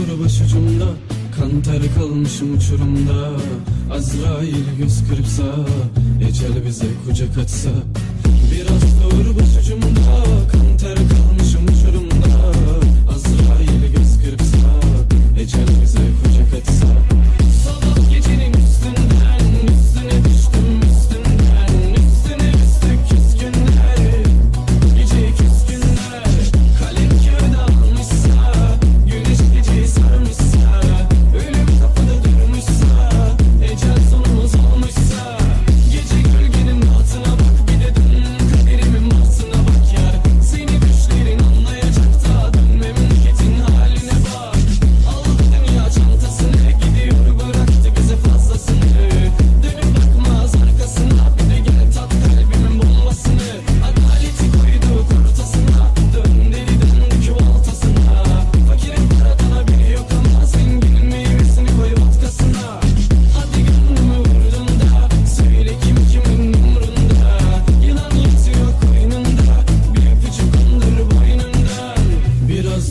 Uğur başucumda Kantarı kalmışım uçurumda. Azrail göz kırpsa Ecel bize kucak açsa. Biraz da uğur başucumda.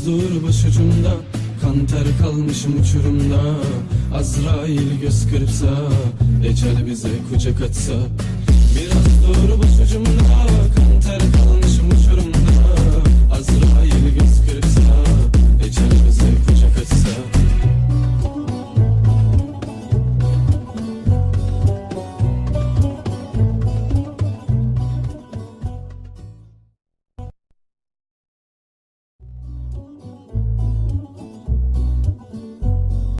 Mazur başucumda Kanter kalmışım uçurumda. Azrail göz kırpsa Ecel bize kucak atsa. Biraz dur başucumda Kanter kalmışım uçurumda